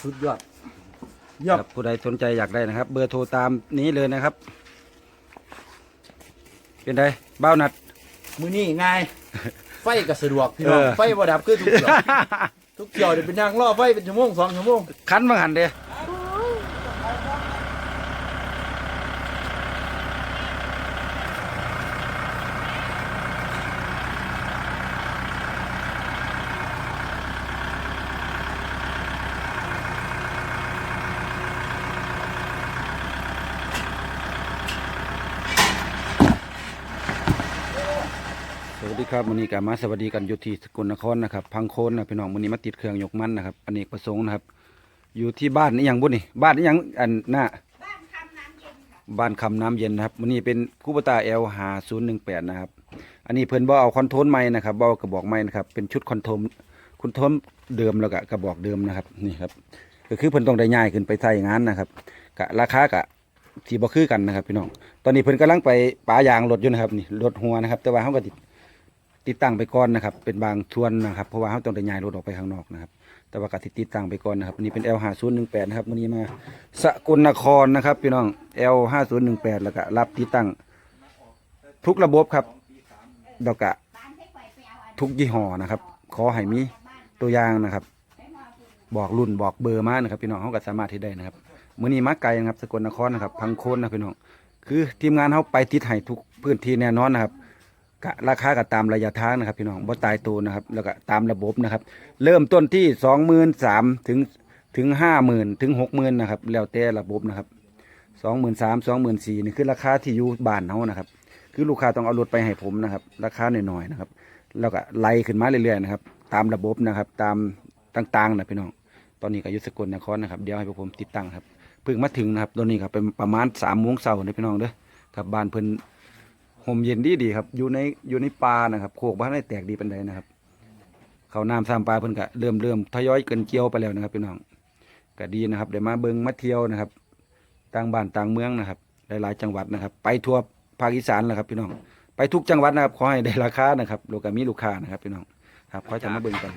สุดยอดเยี่ยมครับผู้ใดสนใจอยากได้นะครับ เบอร์โทรตามนี้เลยนะครับ เป็นไดบ้าวนัด มือนี่ง่าย ไฟก็สะดวกพี่น้องเออ ไฟบ่ดับคือทุกเที่ยวทุกเที่ยวเดี๋ยวเป็นทางล่อไฟเป็นชั่วโมงสองชั่วโมง คันมาหันเด้ สวัสดีครับวันนี้กามาสวัสดีกันอยู่ที่สกลนครนะครับพังโคนนะพี่น้องวันนี้มาติดเครื่องยกมันนะครับอเนกประสงค์นะครับ อยู่ที่บ้านนี่ยังบุญนี่บ้านนี่ยังอันหน้าบ้านคำน้ำเย็นนะครับวันนี้เป็นคูปตาเอลหาศูนย์หนึ่งแปดนะครับอันนี้เพิ่นบ่เอาคอนโทรลไม้นะครับบ่เอากระบอกไม้นะครับเป็นชุดคอนโทรลคอนโทรลเดิมแล้วก็กระบอกเดิมนะครับนี่ครับก็คือเพิ่นต้องได้ง่ายขึ้นไปใช้งานนะครับกะราคากะที่บ่คือกันนะครับพี่น้องตอนนี้เพิ่นกำลังไปปายางรถอยู่นะครับนี่รถหัวนะครับแต่ว่าเขาก็ติด ติดตั้งไปก่อนนะครับ เป็นบางส่วนนะครับ เพราะว่าเขาต้องได้ย้ายรถออกไปข้างนอกนะครับ แต่ว่ากติดติดตั้งไปก่อนนะครับอันนี้เป็น L 5 0 1 8นะครับวันนี้มาสกลนครนะครับพี่น้อง L 5 0 1 8แล้วก็รับติดตั้งทุกระบบครับแล้วก็ทุกยี่ห้อนะครับ ขอให้มีตัวอย่างนะครับ บอกรุ่นบอกเบอร์มานะครับ พี่น้องเขาก็สามารถที่ได้นะครับมื้อนี้มาไกลนะครับสกลนครนะครับ พังโคนนะพี่น้องคือทีมงานเขาไปติดให้ทุกพื้นที่แน่นอนนะครับ กะราคาก็ตามระยะทางนะครับพี่น้องบ่ตายตัวนะครับ แล้วก็ตามระบบนะครับ เริ่มต้นที่สองหมื่นสามถึงถึงห้าหมื่นถึงหกหมื่นนะครับ แล้วแต่ระบบนะครับสองหมื่นสามสองหมื่นสี่นี่คือราคาที่อยู่บ้านเขานะครับ คือลูกค้าต้องเอารถไปให้ผมนะครับ ราคาหน่อยๆนะครับ แล้วก็ไล่ขึ้นมาเรื่อยๆนะครับ ตามระบบนะครับ ตามต่างๆนะพี่น้อง ตอนนี้ก็ยุสกลนครนะครับ เดี๋ยวให้พวกผมติดตั้งครับ เพิ่งมาถึงนะครับ ตอนนี้ครับเป็นประมาณสามโมงเช้าเลยพี่น้องเด้อครับบ้านเพิ่น ห่มเย็นดีดีครับ อยู่ในอยู่ในป่านะครับโคกบ้านได้แตกดีเป็นไดนะครับ เขาน้ำสามปลาเพิ่นก็เริ่มเริ่มทยอยเกินเกี่ยวไปแล้วนะครับพี่น้องก็ดีนะครับเดี๋ยวมาเบิงมาเที่ยวนะครับต่างบ้านต่างเมืองนะครับ หลายๆจังหวัดนะครับ ไปทั่วภาคอีสานแล้วครับพี่น้องไปทุกจังหวัดนะครับขอให้ได้ราคานะครับโลกามีลูกค้านะครับพี่น้องครับขอจะมาเบิ่งกัน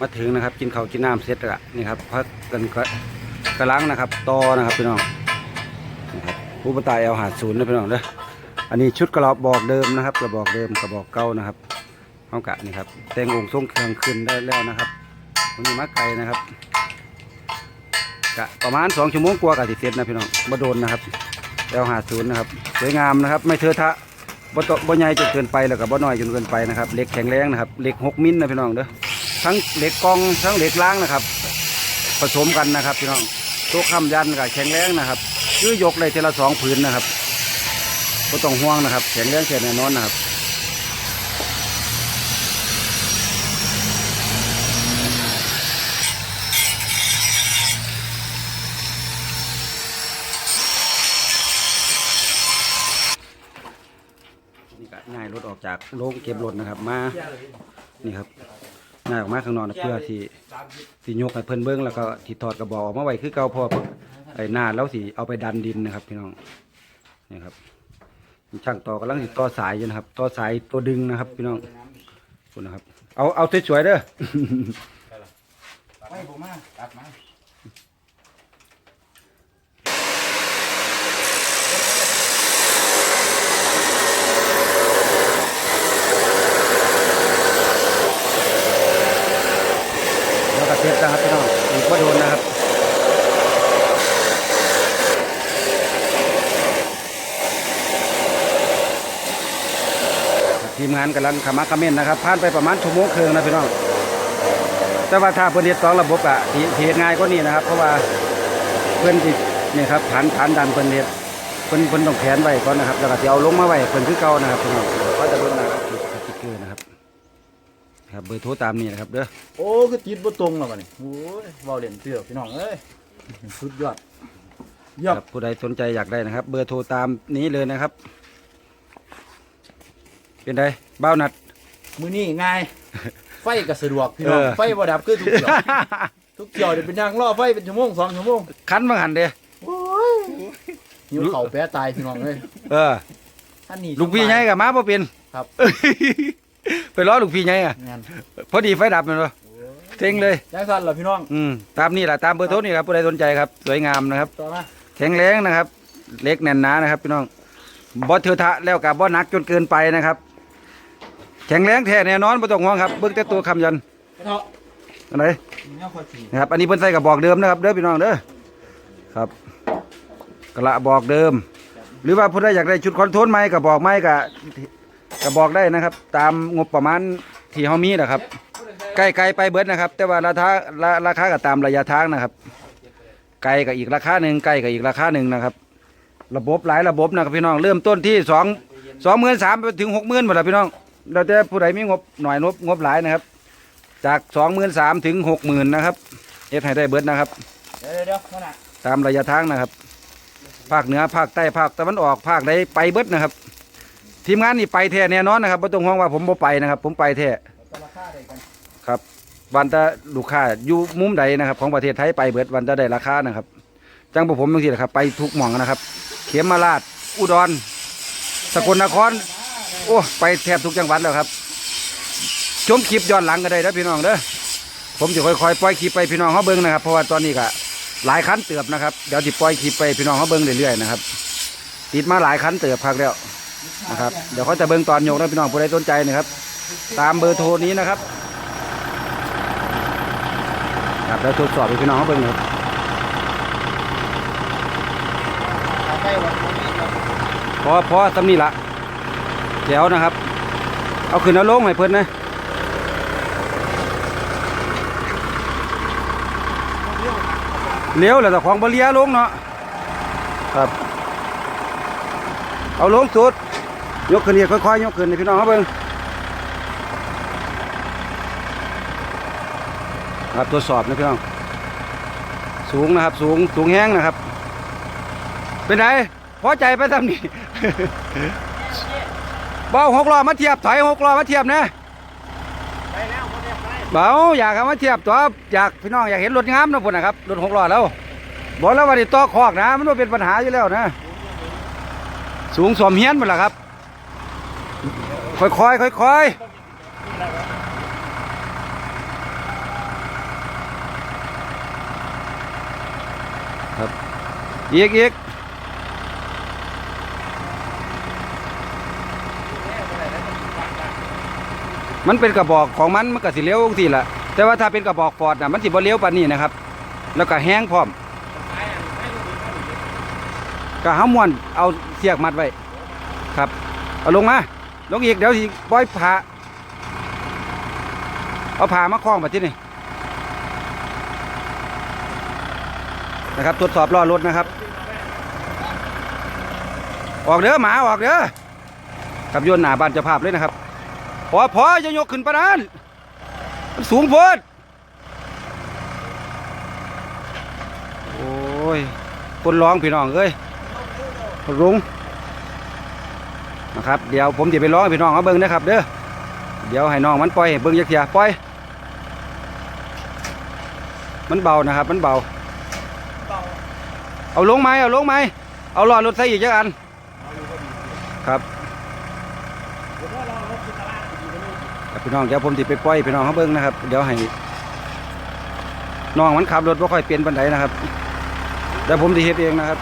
มาถึงนะครับ กินข้าวกินน้ำเสร็จละนี่ครับพักกันก็กระลังนะครับต่อนะครับพี่น้องนะครับผู้ปตายเอาหาศูนย์นะพี่น้องเด้อ อันนี้ชุดกระบอกเดิมนะครับ กระบอกเดิมกระบอกเก่านะครับห้องกะนี่ครับแต่งองค์ทรงเครื่องขึ้นได้แล้วนะครับวันนี้มาไกลนะครับกะประมาณสองชั่วโมงกว่ากะติเสร็จนะพี่น้องบ่โดนนะครับแล้วหาศูนย์นะครับสวยงามนะครับ ไม่เทอะทะบ่โตบ่ใหญ่จนเกินไปแล้วก็บ่น้อยจนเกินไปนะครับเหล็กแข็งแรงนะครับเหล็กหกมิลนะพี่น้องเด้อทั้งเหล็กกองทั้งเหล็กล้างนะครับ ผสมกันนะครับพี่น้องตัวค้ำยันกับแข็งแรงนะครับคือยกได้ทีละสองผืนนะครับ ก็ต้องห่วงนะครับแข็งแรงแข็งแน่นอนนะครับนี่ก็ง่ายรถออกจากโรงเก็บรถนะครับมานี่ครับง่ายออกมาข้างนอกนะเพื่อที่สิยกให้เพิ่นเบิ้งแล้วก็ที่ถอดกระบอกออกมาไว้คือเก่าเพอไอ้หน้าแล้วสิเอาไปดันดินนะครับพี่น้องนี่ครับ ช่างต่อกำลังติดต่อสายอยู่นะครับ ต่อสายตัวดึงนะครับ พี่น้องคุณนะครับ เอาเอาสวยๆเด้อ ไม่ผมมาตัดมา แล้วก็เทปนะครับพี่น้องอีกว่าโดนนะครับ ทีมงานกำลังขมักเขม้นนะครับผ่านไปประมาณชั่วโมงครึ่งนะพี่น้องแต่ว่าถ้าเพื่อนเฮ็ดสองระบบอะทีทีเฮ็ดง่ายกว่านี้นะครับ เพราะว่าเพื่อนที่นี่ครับฐานฐานดันเพื่อนเฮ็ดเพื่อนเพื่อนต้องแขวนไว้ก่อนนะครับแล้วก็จะเอาลงมาไว้เพื่อนคือเก่านะครับพี่น้องก็จะเบิ่งนะครับติดสติ๊กเกอร์นะครับครับเบอร์โทรตามนี้นะครับเด้อโอ้คือติดบ่ตรงแล้วบัดนี้โอ้ยเว้าเล่นเตื้อพี่น้องเอ้ยสุดยอดเยี่ยมครับผู้ใดสนใจอยากได้นะครับ เบอร์โทรตามนี้เลยนะครับ เป็นไดบ้าวนัด มือนี่ง่าย ไฟก็สะดวกพี่น้องเออ ไฟบ่ดับคือทุกเที่ยวทุกเที่ยวเดี๋ยวเป็นทางล่อไฟเป็นชั่วโมงสองชั่วโมงคันมาหันเด้โอ้ยหิวเข่าแปะตายพี่น้องเอ้ยเออท่านนี่ลูกพี่ใหญ่กับมาบ่เป็นครับ ไปล้อลูกพี่ใหญ่อะงานพอดีไฟดับแมันบ่เซ็งเลย แจ้งสั่นเหรอพี่น้องอืมตามนี่แหละตามเบอร์โทรนี่ครับผู้ใดสนใจครับ สวยงามนะครับ ต่อมาแข็งแรงนะครับ เล็กแน่นหนานะครับพี่น้องบอเทอะทะแล้วกับบ่หนักจนเกินไปนะครับ แข็งแรงแท้แน่นอนบ่ต้องห่วงครับเบิ่งแต่ตัวคำยันกระเทาะอันไหนเนี่ยคอยขี่นะครับ อันนี้เพิ่นใส่กระบอกเดิมนะครับเด้อพี่น้องเด้อครับกระบอกเดิม หรือว่าผู้ใดอยากได้ชุดคอนโทรลไหมกระบอกไหมก็กระบอกได้นะครับ ตามงบประมาณที่เฮามีนะครับใกล้ไกลไปเบิดนะครับ แต่ว่าราคาราราคาก็ตามระยะทางนะครับ ไกลกับอีกราคาหนึ่งใกล้กับอีกราคาหนึ่งนะครับ ระบบหลายระบบนะครับพี่น้องเริ่มต้นที่สองสองหมื่นสามไปถึงหกหมื่นหมดแล้วพี่น้อง เราจะผู้ใดมีงบหน่อยงบงบหลายนะครับ จากสองหมื่นสามถึงหกหมื่นนะครับเอ็ดให้ได้เบิดนะครับ เดี๋ยวเดี๋ยวมาหน่ะตามระยะทางนะครับ ภาคเหนือภาคใต้ภาคตะวันออกภาคใดไปเบิดนะครับ ทีมงานนี่ไปแท้แน่นอนนะครับไม่ต้องห่วงว่าผมบ่ไปนะครับ ผมไปแท้ต่อราคาได้กันครับ วันจะลูกค้าอยู่มุมใดนะครับ ของประเทศไทยไปเบิดวันจะได้ราคานะครับจังพวกผมบางทีนะครับ ไปทุกหม่องนะครับ เขมมาราชอุดร สกลนคร โอ้ไปแทบทุกจังหวัดแล้วครับ ชมคลิปย้อนหลังก็ได้นะพี่น้องเด้อผมจะค่อยๆปล่อยคลิปไปพี่น้องเขาเบิ้งนะครับ เพราะว่าตอนนี้ก็หลายคันเติบนะครับเดี๋ยวจะปล่อยคลิปไปพี่น้องเขาเบิ้งเรื่อยๆนะครับติดมาหลายคันเติบพักแล้วนะครับเดี๋ยวเขาจะเบิ้งตอนโยกนะพี่น้องผู้ใดสนใจนะครับ ตามเบอร์โทรนี้นะครับครับแล้วทดสอบพี่น้องเขาเบิ้งครับเอาใกล้วันนี้ครับพอพอตำนี้ละ แจ๋วนะครับ เอาขึ้นเอาลงให้เพิ่นนะเลี้ยวแล้วแต่ของบเลียลงเนาะครับ เอาลงสุด ยกขึ้นอีกค่อยๆยกขึ้นให้พี่น้องเขาเบิ่งครับทดสอบนะพี่น้องสูงนะครับ สูงสูงแห้งนะครับ เป็นไงพอใจไปทำนี่บ เอาหกล้อมาเทียบถอยหกล้อมาเทียบนะไปแล้วเดียวไปเบาอยากเอามาเทียบตัวอยากพี่น้องอยากเห็นรถงามนะพุ่นนะครับรถหกล้อแล้วบอกแล้วว่านี่ต่อคอกนะ มันเป็นปัญหาอยู่แล้วนะ สูงสมเฮียนหมดละครับ ค่อยๆค่อยๆครับอีกอีก มันเป็นกระบอกของมันมันก็สิเลี้ยวสิละแต่ว่าถ้าเป็นกระบอกฟอร์ดนะมันสิบ่เลี้ยวปานนี้นะครับ แล้วก็แห้งพร้อมก็ห้าม้วนเอาเสียกมัดไว้ครับเอาลงมาลงอีกเดี๋ยวสิปล่อยผ่าเอาผ่ามาคล้องมาที่นี่นะครับตรวจสอบล้อรถนะครับ ออกเด้อหมาออกเด้อขับยนหนาบานเจะภาพเลยนะครับ อพอจะยกขึ้นปานนั้นมันสูงโพดโอ้ยคนร้องพี่น้องเอ้ยรุ้งนะครับเดี๋ยวผมจะไปร้องพี่น้องเขาเบิ้งนะครับเด้อเดี๋ยวให้น้องมันปล่อยเบิ้งยักเทียปล่อย มันเบานะครับ มันเบา เอาลงไหมเอาลงไหมเอาหลอดรถใส่อีกจักอันครับครับ พี่น้องเดี๋ยวผมติดไปปล่อยพี่น้องเขาเบิ้งนะครับ เดี๋ยวให้น้องมันขับรถไม่ค่อยเปลี่ยนปันไดนะครับเดี๋ยวผมติเฮ็ดเองนะครับ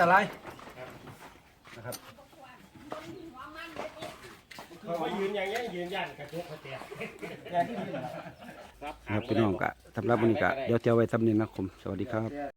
ตรายเขาก็ยืนอย่างเงี้ยยืนยันกระจกกระแตกครับพี่น้องก็สำหรับวันนี้ก็เดี๋ยวเจอไว้สำเนียงนะครับผมสวัสดีครับ